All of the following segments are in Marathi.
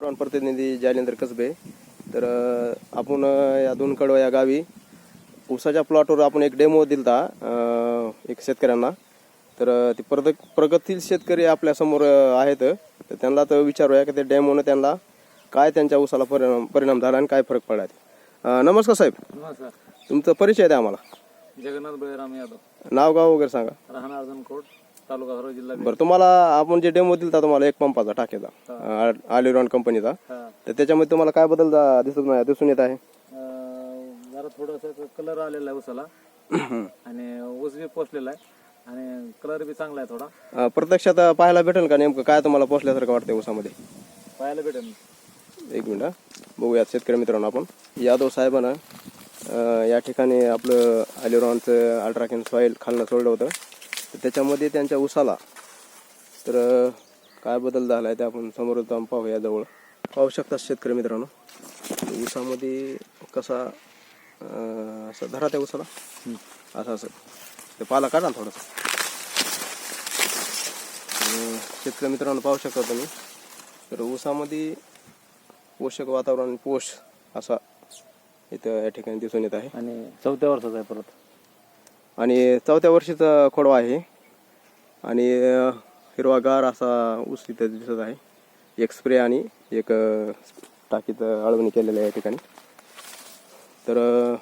प्रतिनिधी जालेंद्र कसबे. तर आपण या दोन कडवा या गावी ऊसाच्या प्लॉटवर आपण एक डेमो दिलता एक शेतकऱ्यांना. तर ते प्रग प्रगतील शेतकरी आपल्यासमोर आहेत. तर त्यांना तर विचारूया की ते डेमोनं त्यांना काय त्यांच्या ऊसाला परिणाम परिणाम झाला आणि काय फरक पडला ते. नमस्कार साहेब. नमस्कार. तुमचा परिचय द्या आम्हाला. जगन्नाथ बळीराम यादव. नाव गाव वगैरे सांगा. राहणार तालुका हरो जिल्हा. बरं तुम्हाला आपण जे डेमो दिलता तुम्हाला एक पंपाचा टाकेचा आलिरॉन कंपनीचा. तर त्याच्यामध्ये तुम्हाला काय बदल जा- दिसत नाही दिसून येत आहे? अं, जरा थोडस कलर आलेला आहे ऊसाला. आणि ऊस बी पोचलेला आहे. आणि कलर बी चांगला आहे थोडा. अ, प्रत्यक्षात पाहायला भेटेल का नेमकं? काय तुम्हाला पोचल्यासारखं वाटतंय ऊसामध्ये? पाहायला भेटेल. एक मिनिट हा. बघूयात शेतकरी मित्रांनो आपण. यादव साहेबांना अ, या ठिकाणी आपलं अलिरॉनचं अल्ट्राकेन सॉईल खालनं सोडलं होतं. तर त्याच्यामध्ये त्यांच्या ऊसाला. तर काय बदल झाला आहे ते आपण समोर जाऊन पाहूया जवळ पाहू शकता शेतकरी मित्रांनो. ऊसामध्ये कसा असं धरा त्या ऊसाला. असं असं. ते पाला काढा थोडंसं. शेतकरी मित्रांनो पाहू शकता तुम्ही. तर ऊसामध्ये पोषक वातावरण पोष असा इथं या ठिकाणी दिसून येत आहे. आणि चौथ्या वर्षाचा आहे परत. आणि चौथ्या वर्षीचा खोडवा आहे. आणि हिरवागार असा ऊस इथं दिसत आहे. एक स्प्रे आणि एक टाकीत अळवणी केलेलं आहे या ठिकाणी. तर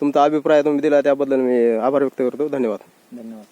तुमचा अभिप्राय तुम्ही दिला त्याबद्दल मी आभार व्यक्त करतो. धन्यवाद. धन्यवाद.